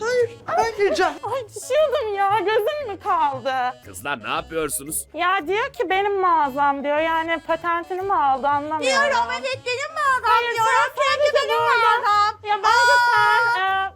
Hayır. Hayır. Ben gireceğim. Ay düşüyordum ya gözüm mü kaldı? Kızlar ne yapıyorsunuz? Ya diyor ki benim mağazam diyor yani patentini mi aldı anlamıyorum. Diyorum evet benim mağazam Hayır, diyorum. sen Kendi sadece benim burada- mağazam. Ya bence sen e,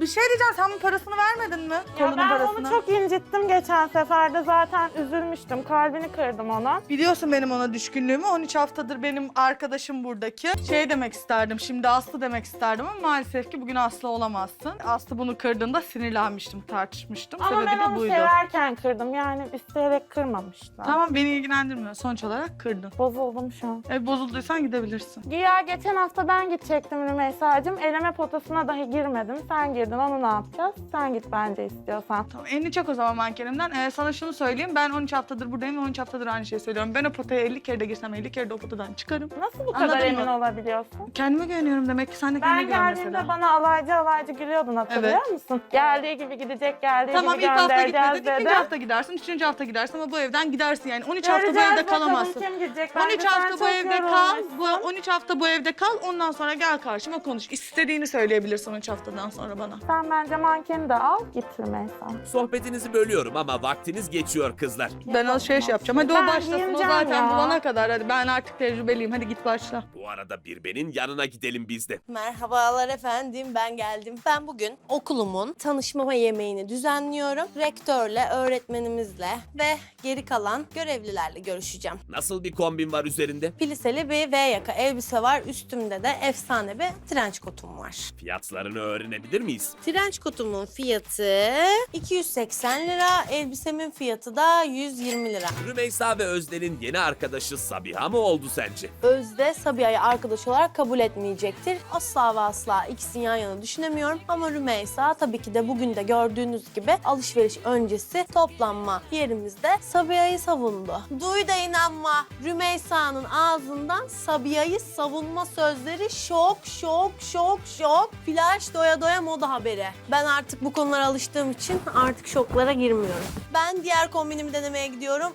Bir şey diyeceğim. Sen bunun parasını vermedin mi? Ya Kolunun ben parasını. onu çok incittim geçen seferde zaten üzülmüştüm. Kalbini kırdım ona. Biliyorsun benim ona düşkünlüğümü. 13 haftadır benim arkadaşım buradaki. Şey demek isterdim. Şimdi Aslı demek isterdim ama maalesef ki bugün Aslı olamazsın. Aslı bunu kırdığında sinirlenmiştim, tartışmıştım. Ama Sebebi ben de onu buydu. severken kırdım yani isteyerek kırmamıştım. Tamam beni ilgilendirmiyor. Sonuç olarak kırdın. Bozuldum şu an. E, bozulduysan gidebilirsin. Güya geçen hafta ben gidecektim Rümeysa'cığım. Eleme potasına dahi girmedim. Sen girdin onu ne yapacağız? Sen git bence istiyorsan. Tamam elini çek o zaman mankenimden. Ee, sana şunu söyleyeyim. Ben 13 haftadır buradayım ve 13 haftadır aynı şeyi söylüyorum. Ben o potaya 50 kere de girsem 50 kere de o potadan çıkarım. Nasıl bu Anladın kadar mı? emin olabiliyorsun? Kendime güveniyorum demek ki sen de kendine Ben güven geldiğimde mesela. bana alaycı alaycı gülüyordun hatırlıyor Evet. musun? Geldiği gibi gidecek, geldiği Tamam gibi ilk hafta göndereceğiz gitmedin, ikinci dedi. hafta gidersin, üçüncü hafta gidersin ama bu evden gidersin yani. 13 hafta bu Göreceğiz evde bakalım kalamazsın. Kim gidecek? Bence 13 sen hafta bu çok evde kal, yorulmuşsun. bu 13 hafta bu evde kal, ondan sonra gel karşıma konuş. İstediğini söyleyebilirsin 13 haftadan sonra bana. Sen bence mankeni de al, git Rümeysa. Sohbetinizi bölüyorum ama vaktiniz geçiyor kızlar. Ben alışveriş yapacağım. Hadi Ben o başlasın. O zaten ya. bulana kadar. Hadi ben artık tecrübeliyim. Hadi git başla. Bu arada Birben'in yanına gidelim biz de. Merhabalar efendim, ben geldim. Ben bugün okulumun tanışma yemeğini düzenliyorum. Rektörle, öğretmenimizle ve geri kalan görevlilerle görüşeceğim. Nasıl bir kombin var üzerinde? Pliseli bir V yaka elbise var. Üstümde de efsane bir trenç kotum var. Fiyatlarını öğrenebilir miyiz? Trenç kotumun fiyatı 280 lira, elbisemin fiyatı da 120 lira. Rümeysa ve Özden'in yeni arkadaşı Sabiha mı oldu sence? Özde Sabiha'yı arkadaş olarak kabul etmeyecektir. Asla ve asla ikisini yan yana düşünemiyorum. Ama Rümeysa tabii ki de bugün de gördüğünüz gibi alışveriş öncesi toplanma yerimizde Sabiha'yı savundu. Duy da inanma Rümeysa'nın ağzından Sabiha'yı savunma sözleri şok şok şok şok. Flash doya doya moda haberi. Ben artık bu konulara alıştığım için artık şoklara girmiyorum. Ben diğer kombinimi denemeye gidiyorum.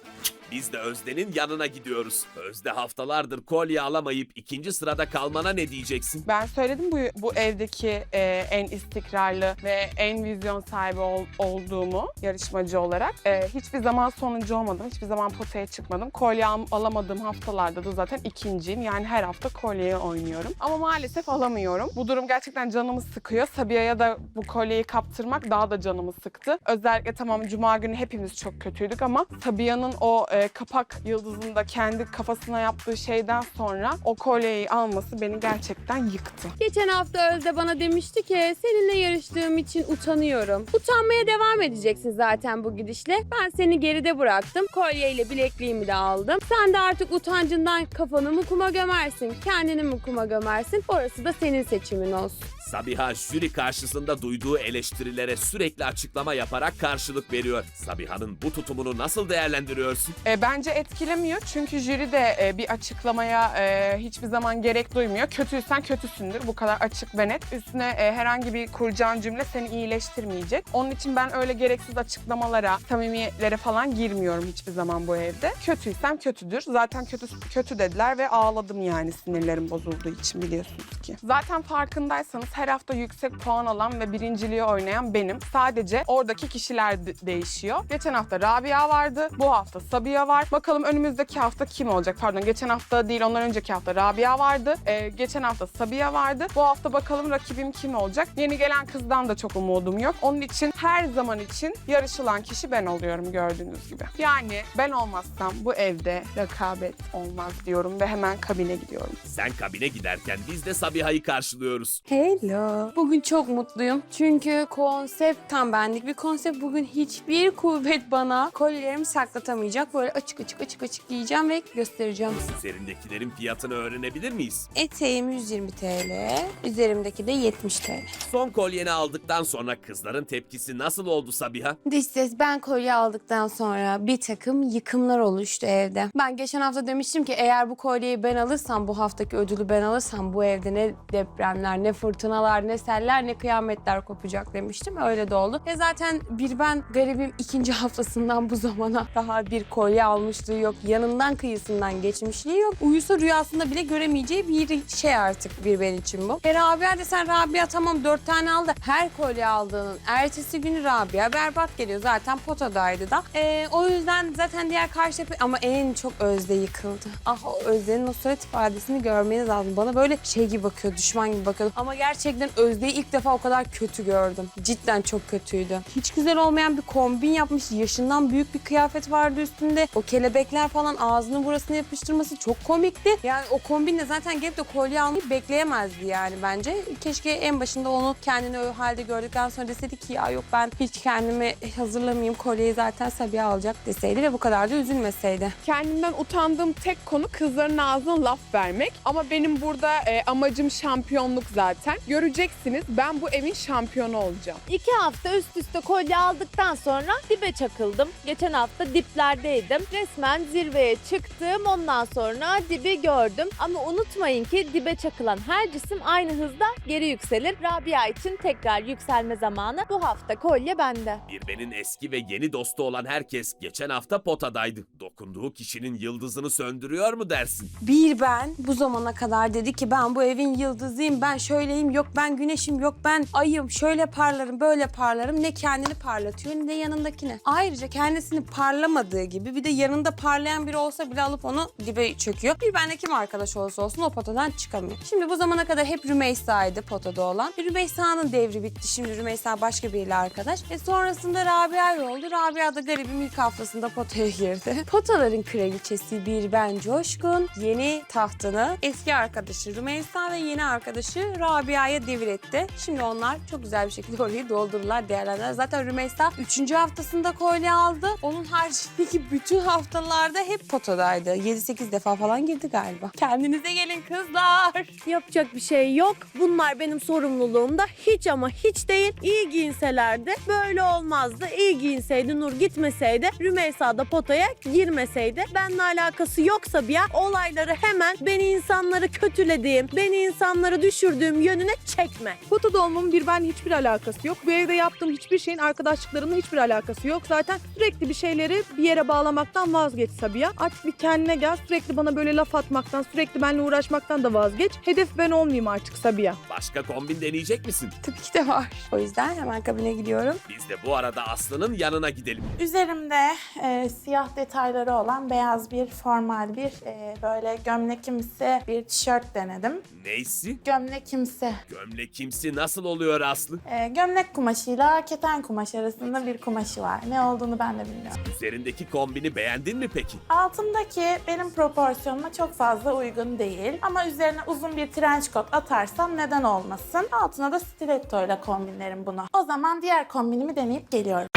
Biz de Özden'in yanına gidiyoruz. Özde haftalardır kolye alamayıp ikinci sırada kalmana ne diyeceksin? Ben söyledim bu, bu evdeki e, en istikrarlı ve en vizyon sahibi ol- olduğumu yarışmacı olarak. E, hiçbir zaman sonuncu olmadım, hiçbir zaman potaya çıkmadım. Kolye al- alamadığım haftalarda da zaten ikinciyim. Yani her hafta kolyeyi oynuyorum. Ama maalesef alamıyorum. Bu durum gerçekten canımı sıkıyor. Sabiha'ya da bu kolyeyi kaptırmak daha da canımı sıktı. Özellikle tamam cuma günü hepimiz çok kötüydük ama Sabiha'nın o e, kapak yıldızında kendi kafasına yaptığı şeyden sonra o kolyeyi alması beni gerçekten yıktı. Geçen hafta Özde bana demişti ki seninle yarıştığım için utanıyorum. Utanmaya devam edeceksin zaten bu gidişle. Ben seni geride bıraktım. Kolyeyle bilekliğimi de aldım. Sen de artık utancından kafanı mı kuma gömersin, kendini mi kuma gömersin? Orası da senin seçimin olsun. Sabiha jüri karşısında duyduğu eleştirilere sürekli açıklama yaparak karşılık veriyor. Sabiha'nın bu tutumunu nasıl değerlendiriyorsun? E, bence etkilemiyor çünkü jüri de e, bir açıklamaya e, hiçbir zaman gerek duymuyor. Kötüysen kötüsündür. Bu kadar açık ve net. Üstüne e, herhangi bir kuracağın cümle seni iyileştirmeyecek. Onun için ben öyle gereksiz açıklamalara, samimiyetlere falan girmiyorum hiçbir zaman bu evde. Kötüysem kötüdür. Zaten kötü kötü dediler ve ağladım yani sinirlerim bozulduğu için biliyorsunuz ki. Zaten farkındaysanız her hafta yüksek puan alan ve birinciliği oynayan benim. Sadece oradaki kişiler de- değişiyor. Geçen hafta Rabia vardı. Bu hafta Sabiha var. Bakalım önümüzdeki hafta kim olacak? Pardon geçen hafta değil ondan önceki hafta Rabia vardı. Ee, geçen hafta Sabiha vardı. Bu hafta bakalım rakibim kim olacak? Yeni gelen kızdan da çok umudum yok. Onun için her zaman için yarışılan kişi ben oluyorum gördüğünüz gibi. Yani ben olmazsam bu evde rekabet olmaz diyorum ve hemen kabine gidiyorum. Sen kabine giderken biz de Sabiha'yı karşılıyoruz. Hello. Bugün çok mutluyum. Çünkü konsept tam benlik bir konsept. Bugün hiçbir kuvvet bana kolyelerimi saklatamayacak. Böyle açık açık açık açık giyeceğim ve göstereceğim. Üzerindekilerin fiyatını öğrenebilir miyiz? Eteğim 120 TL. Üzerimdeki de 70 TL. Son kolyeni aldıktan sonra kızların tepkisi nasıl oldu Sabiha? Dış ses ben kolye aldıktan sonra bir takım yıkımlar oluştu evde. Ben geçen hafta demiştim ki eğer bu kolyeyi ben alırsam, bu haftaki ödülü ben alırsam bu evde ne depremler ne fırtına fırtınalar, ne seller, ne kıyametler kopacak demiştim. Öyle de oldu. Ve zaten bir ben garibim ikinci haftasından bu zamana daha bir kolye almışlığı yok. Yanından kıyısından geçmişliği yok. Uyusa rüyasında bile göremeyeceği bir şey artık bir ben için bu. E Rabia desen Rabia tamam dört tane aldı. Her kolye aldığının ertesi günü Rabia berbat geliyor. Zaten potadaydı da. E, o yüzden zaten diğer karşı ama en çok Özde yıkıldı. Ah o Özde'nin o surat ifadesini görmeniz lazım. Bana böyle şey gibi bakıyor, düşman gibi bakıyor. Ama gerçekten Özde'yi ilk defa o kadar kötü gördüm. Cidden çok kötüydü. Hiç güzel olmayan bir kombin yapmış. Yaşından büyük bir kıyafet vardı üstünde. O kelebekler falan ağzını burasına yapıştırması çok komikti. Yani o kombinle zaten gelip de kolye almayı bekleyemezdi yani bence. Keşke en başında onu kendini o halde gördükten sonra deseydi ki ya yok ben hiç kendimi hazırlamayayım kolyeyi zaten Sabiha alacak deseydi ve bu kadar da üzülmeseydi. Kendimden utandığım tek konu kızların ağzına laf vermek. Ama benim burada e, amacım şampiyonluk zaten. Göreceksiniz ben bu evin şampiyonu olacağım. İki hafta üst üste kolye aldıktan sonra dibe çakıldım. Geçen hafta diplerdeydim. Resmen zirveye çıktım. Ondan sonra dibi gördüm. Ama unutmayın ki dibe çakılan her cisim aynı hızda geri yükselir. Rabia için tekrar yükselme zamanı. Bu hafta kolye bende. Birben'in eski ve yeni dostu olan herkes geçen hafta potadaydı. Dokunduğu kişinin yıldızını söndürüyor mu dersin? Bir ben bu zamana kadar dedi ki ben bu evin yıldızıyım, ben şöyleyim, yok ben güneşim, yok ben ayım, şöyle parlarım, böyle parlarım. Ne kendini parlatıyor ne yanındakini. Ayrıca kendisini parlamadığı gibi bir de yanında parlayan biri olsa bile alıp onu dibe çöküyor. Bir benle kim arkadaş olursa olsun o potadan çıkamıyor. Şimdi bu zamana kadar hep Rümeysa'ydı potada olan. Rümeysa'nın devri bitti. Şimdi Rümeysa başka biriyle arkadaş. E sonrasında Rabia oldu. Rabia da garibim ilk haftasında potaya girdi. Potaların kraliçesi bir ben Coşkun yeni tahtını eski arkadaşı Rümeysa ve yeni arkadaşı Rabia'ya devretti. Şimdi onlar çok güzel bir şekilde orayı doldururlar, değerlendirirler. Zaten Rümeysa 3. haftasında kolye aldı. Onun haricindeki bütün haftalarda hep potadaydı. 7-8 defa falan girdi galiba. Kendinize gelin kızlar. Yapacak bir şey yok. Bunlar benim sorumluluğumda hiç ama hiç değil. İyi giyinselerdi böyle olmazdı. İyi giyinseydi Nur gitmeseydi Rümeysa da potaya girmeseydi. Benimle alakası yoksa bir olayları hemen beni insanları kötülediğim, beni insanları düşürdüğüm yönüne çekme. Potada olmamın bir ben hiçbir alakası yok. Bu evde yaptığım hiçbir şeyin arkadaşlıklarımla hiçbir alakası yok. Zaten sürekli bir şeyleri bir yere bağlamaktan vazgeç Sabiha. Artık bir kendine gel. Sürekli bana böyle laf atmaktan, sürekli benimle uğraşmaktan da vazgeç. Hedef ben olmayayım artık Sabiha. Başka kombin deneyecek misin? Tabii ki de var. O yüzden hemen kabine gidiyorum. Biz de bu arada Aslı'nın yanına gidelim. Üzerimde e, siyah detayları olan beyaz bir formal bir e, böyle gömlekimsi bir tişört denedim. Neysi? Gömlekimsi. Gömlek kimsi nasıl oluyor Aslı? E, gömlek kumaşıyla keten kumaş arasında bir kumaşı var. Ne olduğunu ben de bilmiyorum. Üzerindeki kombini beğendin mi peki? Altımdaki benim proporsiyonuma çok fazla uygun değil. Ama üzerine uzun bir trench coat atarsam neden olmasın? Altına da stiletto ile kombinlerim bunu. O zaman diğer kombinimi deneyip geliyorum.